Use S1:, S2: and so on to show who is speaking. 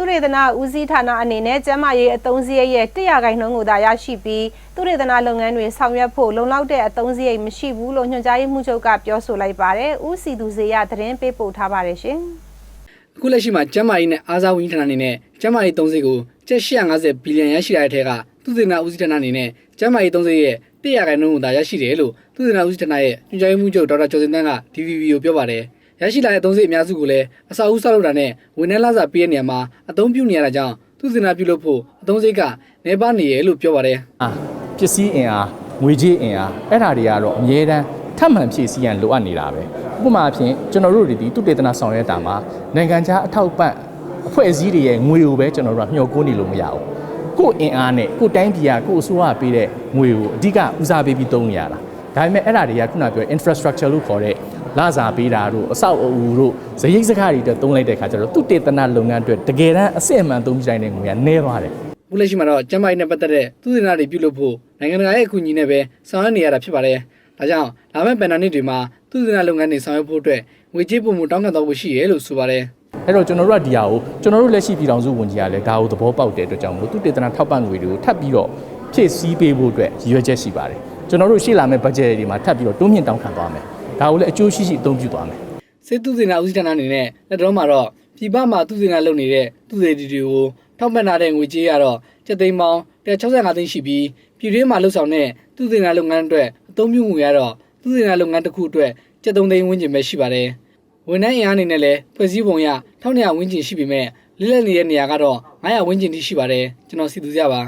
S1: သူရေသနာဦးစီးဌာနအနေနဲ့ကျန်းမာရေးအသုံးစရိတ်ရဲ့100ခိုင်နှုန်းကိုသာရရှိပြီးသူရေသနာလုပ်ငန်းတွေဆောင်ရွက်ဖို့လုံလောက်တဲ့အသုံးစရိတ်မရှိဘူးလို့ညွှန်ကြားရေးမှူးချုပ်ကပြောဆိုလိုက်ပါတယ်။ဦးစီသူစေရသတင်းပေးပို့ထားပါတယ်ရှင်။
S2: အခုလက်ရှိမှာကျန်းမာရေးနဲ့အားစားဝန်ကြီးဌာနအနေနဲ့ကျန်းမာရေးသုံးစိတ်ကိုကျပ်850ဘီလီယံရရှိတဲ့ထဲကသုတေသနဦးစီးဌာနအနေနဲ့ကျန်းမာရေးသုံးစိတ်ရဲ့100ခိုင်နှုန်းကိုသာရရှိတယ်လို့သုတေသနဦးစီးဌာနရဲ့ညွှန်ကြားရေးမှူးချုပ်ဒေါက်တာကျော်စင်တန်းက DVB ကိုပြောပါတယ်။ ရရှိလာတဲ့သုံးစိတ်အများစုကိုလည်းအစာအုပ်ဆောက်လုပ်တာနဲ့ဝန်ထမ်းလစာပေးတဲ့နေရာမှာအသုံးပြုနေရတာကြောင့်သုတေသနပြုလုပ်ဖို့အသုံးစိတ်ကနေပါနေရလို့ပြောပါတယ်။
S3: အာပစ္စည်းအင်အားငွေကြေးအင်အားအဲ့ဒါတွေကတော့အမြဲတမ်းထပ်မံဖြည့်ဆည်းရန်လိုအပ်နေတာပဲဥပမာအဖြစ်ကျွန်တော်တို့တွေဒီတုတေသနာဆောင်ရွက်တာမှာနိုင်ငံခြားအထောက်ပံ့အဖွဲ့အစည်းတွေရဲ့ငွေကိုပဲကျွန်တော်တို့ကမျှော်ကိုးနေလို့မရဘူးကို့အင်အားနဲ့ကို့တိုင်းပြည်ကကို့အစိုးရပေးတဲ့ငွေကိုအဓိကဦးစားပေးပြီးသုံးနေရတာ ဒါပေမဲ့အဲ့ဒါတွေကခုနပြော infrastructure လို့ခေါ်တဲ့လစာပေးတာတို့အဆောက်အဦတို့ဇရိတ်စကားတွေအတွက်သုံးလိုက်တဲ့ခါကျတော့တုတေသနာလုပ်ငန်းအတွက်တကယ်တမ်းအစစ်အမှန်သုံးကြတဲ့ငွေကနည်းသွားတယ်
S2: အခုလက်ရှိမှာတော့ကျန်းမာရေးနဲ့ပတ်သက်တဲ့သုတေသနတွေပြုလုပ်ဖို့နိုင်ငံတကာရဲ့အကူအညီနဲ့ပဲဆောင်ရွက်နေရတာဖြစ်ပါတယ်။ဒါကြောင့်လာမယ့်ပန်နာနှစ်တွေမှာသုတေသနလုပ်ငန်းတွေဆောင်ရွက်ဖို့အတွက်ငွေကြေးပုံမှုတောင်းခံသွားဖို့ရှိရဲလို့ဆိုပါတယ်
S3: အဲ့တော့ကျွန်တော်တို့ကဒီဟာကိုကျွန်တော်တို့လက်ရှိပြည်ထောင်စုဝန်ကြီးကလည်းဒါကိုသဘောပေါက်တဲ့အတွက်ကြောင့်မလို့သူတေသနာထောက်ပံ့ငွေတွေကိုထပ်ပြီးတော့ဖြည့်ဆည်းပေးဖို့အတွက်ရည်ရွယ်ချက်ရှိပါတယ် ကျွန်တော်တို့ရှေ့လာမယ့်ဘတ်ဂျက်တွေမှာထပ်ပြီးတော့တွန်းမြင့်တောင်းခံသွားမယ်ဒါကိုလည်းအကျိုးရှိရှိအသုံးပြုသွားမယ်။
S2: စစ်သုတေသနဦးစီးဌာနအနေနဲ့လက်တော်မှာတော့ပြည်ပမှာသုတေသနလုပ်နေတဲ့သုတေသီတွေကိုထောက်ပံ့ထားတဲ့ငွေကြေးကတော့ကျပ်သိန်းပေါင်း165သိန်းရှိပြီးပြည်တွင်းမှာလှုပ်ဆောင်တဲ့သုတေသနလုပ်ငန်းအတွက်အသုံးပြုငွေကတော့သုတေသနလုပ်ငန်းတစ်ခုအတွက်ကျပ်3သိန်းဝန်းကျင်ပဲရှိပါတယ်။ဝန်ထမ်းအင်အားအနေနဲ့လည်းဖွဲ့စည်းပုံရ1200ဝန်းကျင်ရှိပေမဲ့လိလက်နေတဲ့နေရာကတော့900ဝန်းကျင်ထိရှိပါတယ်ကျွန်တော်စီသူကြပါ